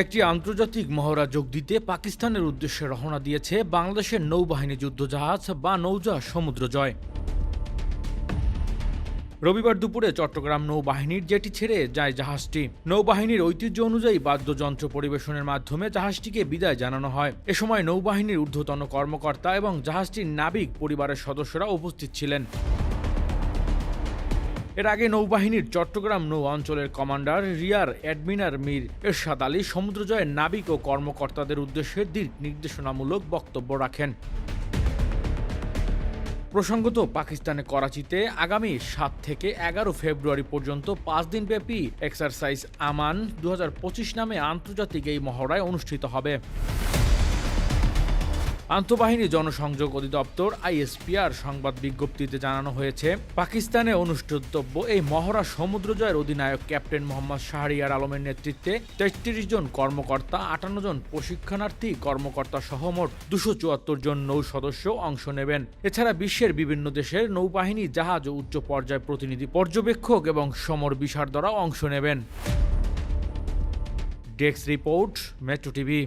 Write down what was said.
একটি আন্তর্জাতিক মহড়া যোগ দিতে পাকিস্তানের উদ্দেশ্যে রওনা দিয়েছে বাংলাদেশের নৌবাহিনী যুদ্ধজাহাজ বা নৌজা সমুদ্র জয়। রবিবার দুপুরে চট্টগ্রাম নৌবাহিনীর জেটি ছেড়ে যায় জাহাজটি। নৌবাহিনীর ঐতিহ্য অনুযায়ী বাদ্যযন্ত্র পরিবেশনের মাধ্যমে জাহাজটিকে বিদায় জানানো হয়। এ সময় নৌবাহিনীর ঊর্ধ্বতন কর্মকর্তা এবং জাহাজটির নাবিক পরিবারের সদস্যরা উপস্থিত ছিলেন। এর আগে নৌবাহিনীর চট্টগ্রাম নৌ অঞ্চলের commander, rear admiral Mir Ershad Ali সমুদ্রজয়ের নাবিক ও কর্মকর্তাদের উদ্দেশ্যে দিক নির্দেশনামূলক বক্তব্য রাখেন। প্রসঙ্গত পাকিস্তানের করাচিতে আগামী সাত থেকে এগারো ফেব্রুয়ারি পর্যন্ত পাঁচ দিনব্যাপী এক্সারসাইজ আমান দু হাজার পঁচিশ নামে আন্তর্জাতিক এই মহড়ায় অনুষ্ঠিত হবে। আন্তঃবাহিনী জনসংযোগ অধিদপ্তর, আইএসপিআর, সংবাদ বিজ্ঞপ্তিতে জানানো হয়েছে, পাকিস্তানে অনুষ্ঠিতব্য এই মহড়া সমুদ্রজয়ের অধিনায়ক ক্যাপ্টেন মোহাম্মদ শাহরিয়ার আলমের নেতৃত্বে তেত্রিশ জন কর্মকর্তা, আটান্ন জন প্রশিক্ষণার্থী, কর্মকর্তা সহ মোট দুশো চুয়াত্তর জন নৌ সদস্য অংশ নেবেন। এছাড়া বিশ্বের বিভিন্ন দেশের নৌবাহিনী, জাহাজ ও উচ্চ পর্যায় প্রতিনিধি, পর্যবেক্ষক এবং সমর বিশারদরা অংশ নেবেন। Desk report, metro TV.